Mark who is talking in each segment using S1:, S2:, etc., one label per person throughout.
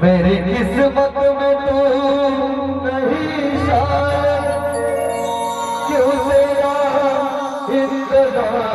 S1: मेरी किस्मत में तू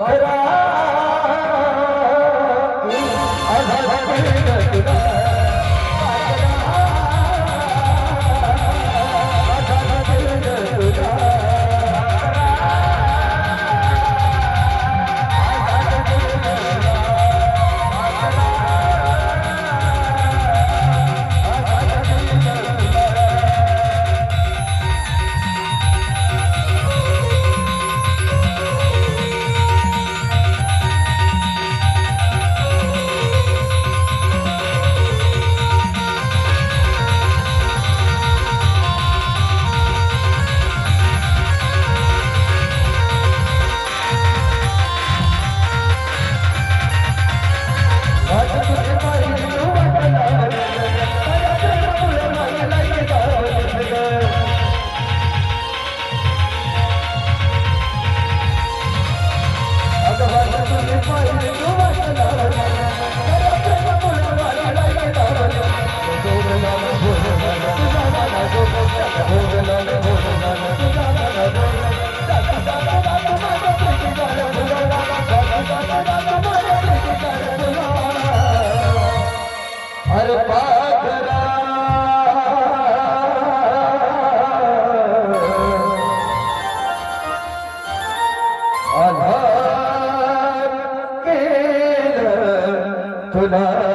S1: Hare Hare Hare तुला